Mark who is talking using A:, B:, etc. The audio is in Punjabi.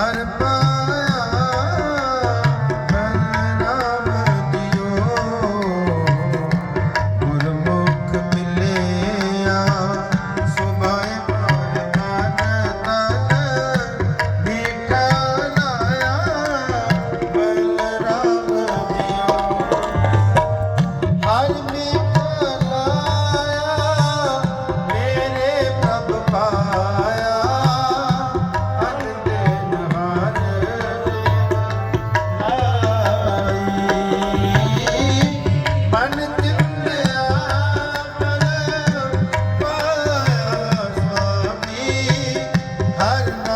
A: ਹਰ हर